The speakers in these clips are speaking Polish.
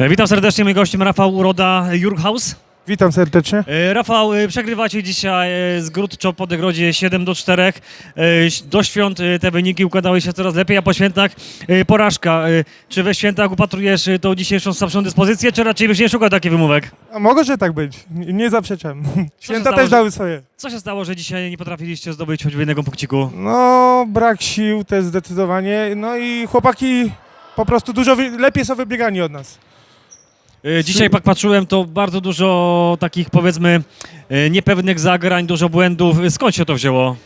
E, Witam serdecznie, moim gościem Rafał Uroda, Jurghaus. Witam serdecznie. E, Rafał, e, przegrywacie dzisiaj z Grudczo po Degrodzie 7 do 4. E, Do świąt te wyniki układały się coraz lepiej, a po świętach porażka. Czy we świętach upatrujesz tą dzisiejszą słabszą dyspozycję, czy raczej byś nie szukał takich wymówek? A może tak być. Nie zaprzeczam. Święta stało, też że- dały swoje. Co się stało, że dzisiaj nie potrafiliście zdobyć choćby jednego punkciku? No, brak sił też zdecydowanie. No i chłopaki po prostu dużo lepiej są wybiegani od nas. E, Dzisiaj jak patrzyłem, to bardzo dużo takich powiedzmy e, niepewnych zagrań, dużo błędów. Skąd się to wzięło?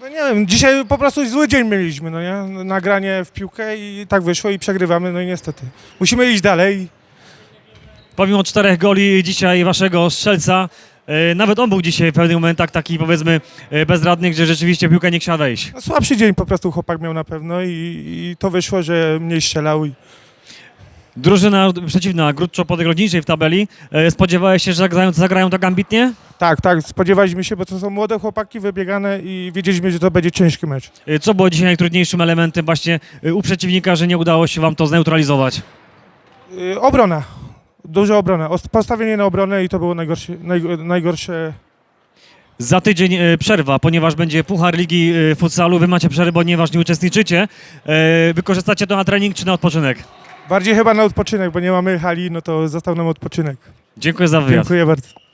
No nie wiem, dzisiaj po prostu zły dzień mieliśmy, no nie? Nagranie w piłkę i tak wyszło i przegrywamy, no i niestety. Musimy iść dalej. Pomimo czterech goli dzisiaj waszego strzelca, e, nawet on był dzisiaj w pewnych momentach taki powiedzmy bezradny, gdzie rzeczywiście piłka nie chciała wejść. No, słabszy dzień po prostu chłopak miał na pewno i, i to wyszło, że mniej strzelał. I... Drużyna przeciwna, Grudczo Podegrodniczej w tabeli, e, spodziewałeś się, że zagrają, zagrają tak ambitnie? Tak, tak, spodziewaliśmy się, bo to są młode chłopaki wybiegane i wiedzieliśmy, że to będzie ciężki mecz. E, Co było dzisiaj najtrudniejszym elementem właśnie e, u przeciwnika, że nie udało się wam to zneutralizować? Obrona. Duża obrona. Os- Postawienie na obronę i to było najgorsze. Najgo- najgorsze. Za tydzień e, przerwa, ponieważ będzie Puchar Ligi e, Futsalu, wy macie przerwę, ponieważ nie uczestniczycie. E, Wykorzystacie to na trening czy na odpoczynek? Bardziej chyba na odpoczynek, bo nie mamy hali, no to został nam odpoczynek. Dziękuję za wywiad. Dziękuję bardzo.